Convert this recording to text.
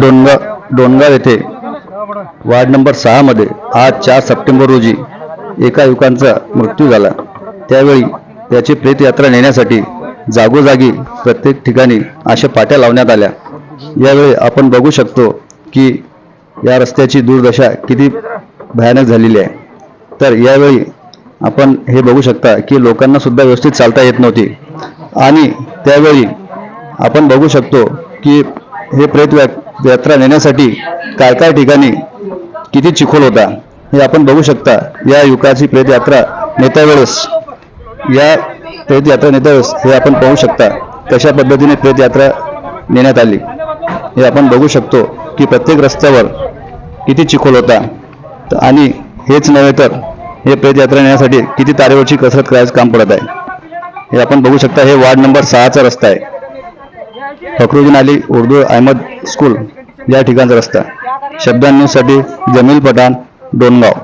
डोनगाव डोनगाव येथे ward number सहामध्ये आज चार सप्टेंबर रोजी एका युवकांचा मृत्यू झाला. त्यावेळी त्याची प्रेतयात्रा नेण्यासाठी जागोजागी प्रत्येक ठिकाणी अशा पाट्या लावण्यात आल्या. यावेळी आपण बघू शकतो की या रस्त्याची दुर्दशा किती भयानक झालेली आहे. तर यावेळी आपण हे बघू शकता की लोकांना सुद्धा व्यवस्थित चालता येत नव्हती. आणि त्यावेळी आपण बघू शकतो की हे प्रेत यात्रा नेण्यासाठी काय काय ठिकाणी किती चिखोल होता हे आपण बघू शकता. या युगाची प्रेतयात्रा नेत्या वेळेस या प्रेतयात्रा नेत्या वेळेस हे आपण पाहू शकता. कशा पद्धतीने प्रेतयात्रा नेण्यात आली हे आपण बघू शकतो की प्रत्येक रस्त्यावर किती चिखोल होता. आणि हेच नव्हे तर हे प्रेतयात्रा नेण्यासाठी किती तारेवरची कसरत करायचं काम पडत आहे. हे आपण बघू शकता हे वार्ड नंबर सहाचा रस्ता आहे. फखरुद्दीन अली उर्दू अहमद स्कूल या ठिकाणचा रस्ता शब्दांसाठी जमील पठाण डोनगाव